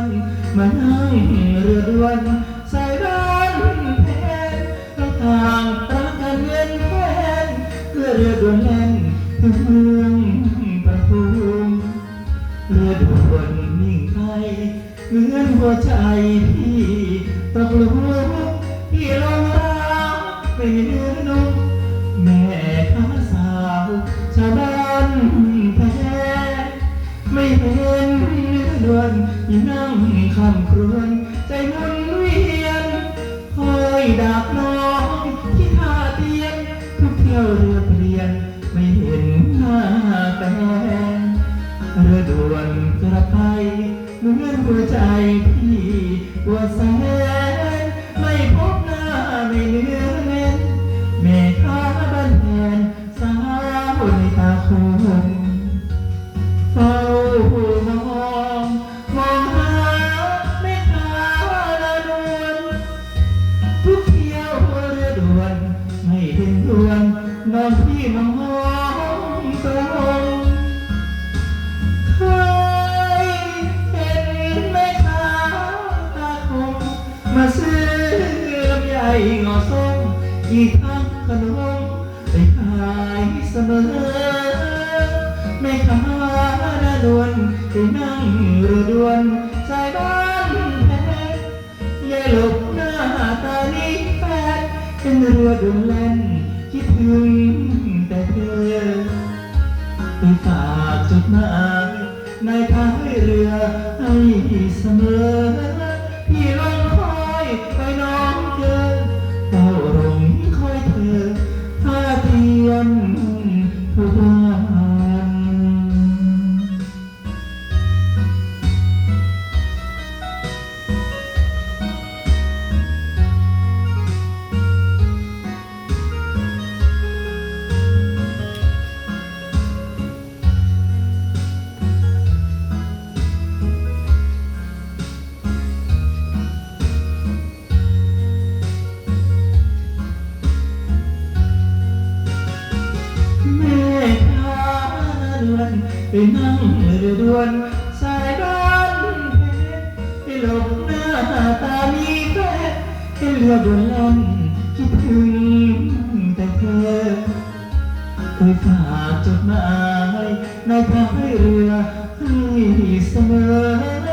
อนดวนมานั่งเรือด่วนสายบ้านแพนเราต่างรักกันเย็นแฟนเพื่อเรือด่วนแล่นถึงเมืองปทุมเรือด่วนนิ่งไปเหมือนหัวใจพี่ตกลุม รือนใจมุนเวียนคอยดักน้องที่ท่าเตียนทุกเที่ยวเรือเปลี่ยนไม่เห็นหน้าแฟนเรือด่วนกระไปเหมือนหัวใจพี่ว่าแสน น้องพี่มองตรงเคยเห็นแม่ค้าตาคมมาซื้อลำไยงอส้มอีกทั้งขนมไปขายเสมอไม่ค้าหน้าดวนที่นั่งเรือดวนสายบ้านแพทย์ยายหลบหน้าตานี้แฟดเป็นเรือดวนแล่น ถึงแต่เธอไปฝากจดหมายในท้ายเรือให้เสมอ อนไปนั่งเรือด่วน สายบ้านเพชรให้หลบหน้าตามีแฟนให้เรือด่วนล่นคิดถึงแต่เธอเคยฝากจดหมายในท้ายเรือให้เสมอ